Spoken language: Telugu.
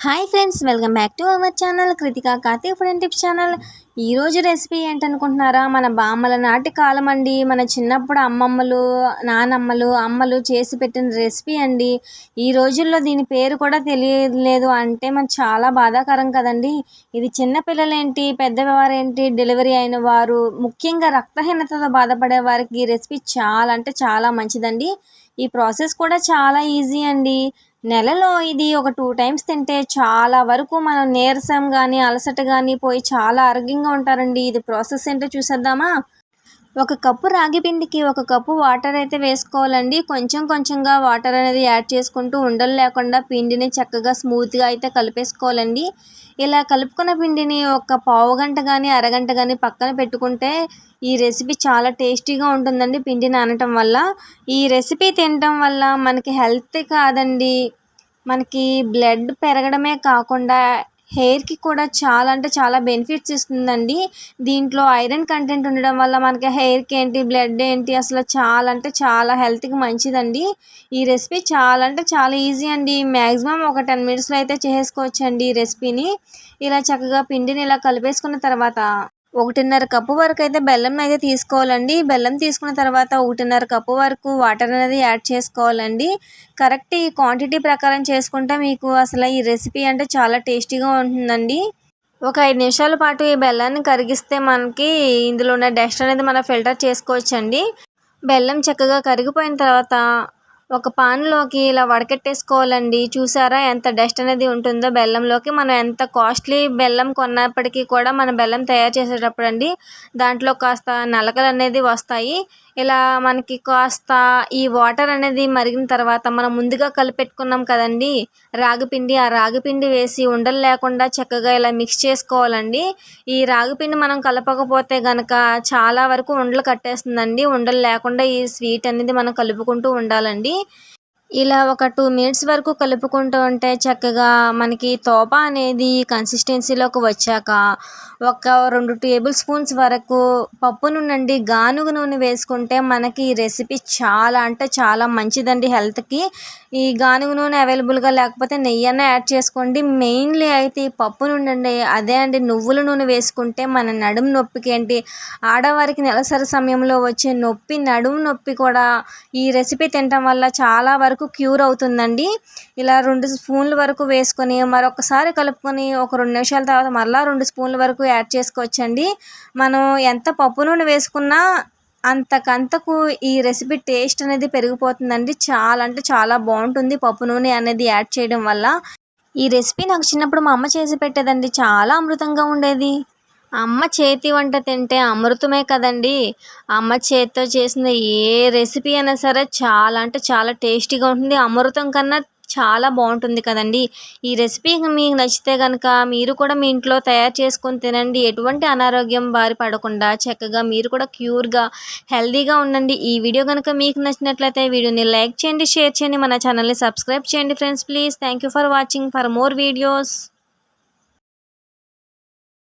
Hi friends welcome back to our channel Kritika Karthik food tips channel ఈరోజు రెసిపీ ఏంటనుకుంటున్నారా? మన బామ్మల నాటి కాలం అండి మన చిన్నప్పుడు అమ్మమ్మలు నానమ్మలు అమ్మలు చేసి పెట్టిన రెసిపీ అండి. ఈ రోజుల్లో దీని పేరు కూడా తెలియలేదు అంటే మనకు చాలా బాధాకరం కదండి. ఇది చిన్నపిల్లలేంటి పెద్దవారేంటి డెలివరీ అయిన వారు ముఖ్యంగా రక్తహీనతతో బాధపడే వారికి ఈ రెసిపీ చాలా అంటే చాలా మంచిదండి. ఈ ప్రాసెస్ కూడా చాలా ఈజీ అండి. నెలలో ఇది ఒక టూ టైమ్స్ తింటే చాలా వరకు మనం నీరసం కానీ అలసట కానీ పోయి చాలా ఆరోగ్యంగా ఉంటారండి. ఇది ప్రాసెస్ ఏంటో చూసేద్దామా? ఒక కప్పు రాగి పిండికి ఒక కప్పు వాటర్ అయితే వేసుకోవాలండి. కొంచెం కొంచెంగా వాటర్ అనేది యాడ్ చేసుకుంటూ ఉండలు లేకుండా పిండిని చక్కగా స్మూత్గా అయితే కలిపేసుకోవాలండి. ఇలా కలుపుకున్న పిండిని ఒక పావు గంట కానీ అరగంట కానీ పక్కన పెట్టుకుంటే ఈ రెసిపీ చాలా టేస్టీగా ఉంటుందండి పిండి నానటం వల్ల. ఈ రెసిపీ తినటం వల్ల మనకి హెల్త్ కాదండి. మనకి బ్లడ్ పెరగడమే కాకుండా హెయిర్కి కూడా చాలా అంటే చాలా బెనిఫిట్స్ ఇస్తుందండి. దీంట్లో ఐరన్ కంటెంట్ ఉండడం వల్ల మనకి హెయిర్కి ఏంటి బ్లడ్ ఏంటి అసలు చాలా అంటే చాలా హెల్త్కి మంచిదండి. ఈ రెసిపీ చాలా అంటే చాలా ఈజీ అండి. మ్యాక్సిమం ఒక టెన్ మినిట్స్లో అయితే చేసుకోవచ్చండి ఈ రెసిపీని. ఇలా చక్కగా పిండిని ఇలా కలిపేసుకున్న తర్వాత ఒకటిన్నర కప్పు వరకు అయితే బెల్లం అయితే తీసుకోవాలండి. బెల్లం తీసుకున్న తర్వాత ఒకటిన్నర కప్పు వరకు వాటర్ అనేది యాడ్ చేసుకోవాలండి. కరెక్ట్ ఈ క్వాంటిటీ ప్రకారం చేసుకుంటే మీకు అసలు ఈ రెసిపీ అంటే చాలా టేస్టీగా ఉంటుందండి. ఒక ఐదు నిమిషాల పాటు ఈ బెల్లాన్ని కరిగిస్తే మనకి ఇందులో ఉన్న డస్ట్ అనేది మనం ఫిల్టర్ చేసుకోవచ్చండి. బెల్లం చక్కగా కరిగిపోయిన తర్వాత ఒక పాన్లోకి ఇలా వడకట్టేసుకోవాలండి. చూసారా ఎంత డస్ట్ అనేది ఉంటుందో బెల్లంలోకి. మనం ఎంత కాస్ట్లీ బెల్లం కొన్నప్పటికీ కూడా మన బెల్లం తయారు చేసేటప్పుడు అండి దాంట్లో కాస్త నలకలు అనేది వస్తాయి. ఇలా మనకి కాస్త ఈ వాటర్ అనేది మరిగిన తర్వాత మనం ముందుగా కలిపెట్టుకున్నాం కదండి రాగిపిండి. ఆ రాగిపిండి వేసి ఉండలు లేకుండా చక్కగా ఇలా మిక్స్ చేసుకోవాలండి. ఈ రాగిపిండి మనం కలపకపోతే కనుక చాలా వరకు ఉండలు కట్టేస్తుందండి. ఉండలు లేకుండా ఈ స్వీట్ అనేది మనం కలుపుకుంటూ ఉండాలండి. ఇలా ఒక టూ మినిట్స్ వరకు కలుపుకుంటూ ఉంటే చక్కగా మనకి తోప అనేది కన్సిస్టెన్సీలోకి వచ్చాక ఒక రెండు టేబుల్ స్పూన్స్ వరకు పప్పు నుండి గానుగ నూనె వేసుకుంటే మనకి ఈ రెసిపీ చాలా అంటే చాలా మంచిదండి హెల్త్కి ఈ గానుగ నూనె అవైలబుల్గా లేకపోతే నెయ్యి అన్న యాడ్ చేసుకోండి. మెయిన్లీ అయితే ఈ పప్పు నుండి అదే అండి నువ్వుల నూనె వేసుకుంటే మన నడుము నొప్పికి ఏంటి ఆడవారికి నెలసరి సమయంలో వచ్చే నొప్పి నడుము నొప్పి కూడా ఈ రెసిపీ తినటం వల్ల చాలా వరకు క్యూర్ అవుతుందండి. ఇలా రెండు స్పూన్ల వరకు వేసుకొని మరొకసారి కలుపుకొని ఒక రెండు నిమిషాల తర్వాత మరలా రెండు స్పూన్ల వరకు యాడ్ చేసుకోవచ్చండి. మనం ఎంత పప్పు నూనె వేసుకున్నా అంతకంతకు ఈ రెసిపీ టేస్ట్ అనేది పెరిగిపోతుందండి. చాలా అంటే చాలా బాగుంటుంది పప్పు నూనె అనేది యాడ్ చేయడం వల్ల. ఈ రెసిపీ నాకు చిన్నప్పుడు మా అమ్మ చేసి పెట్టేదండి. చాలా అమృతంగా ఉండేది. అమ్మ చేతి వంట తింటే అమృతమే కదండి. అమ్మ చేతితో చేసిన ఏ రెసిపీ అయినా సరే చాలా అంటే చాలా టేస్టీగా ఉంటుంది. అమృతం కన్నా చాలా బాగుంటుంది కదండి. ఈ రెసిపీ మీకు నచ్చితే కనుక మీరు కూడా మీ ఇంట్లో తయారు చేసుకొని తినండి. ఎటువంటి అనారోగ్యం బారి పడకుండా చక్కగా మీరు కూడా క్యూర్గా హెల్దీగా ఉండండి. ఈ వీడియో కనుక మీకు నచ్చినట్లయితే వీడియోని లైక్ చేయండి షేర్ చేయండి. మన ఛానల్ని సబ్స్క్రైబ్ చేయండి friends. Please thank for watching. For more videos.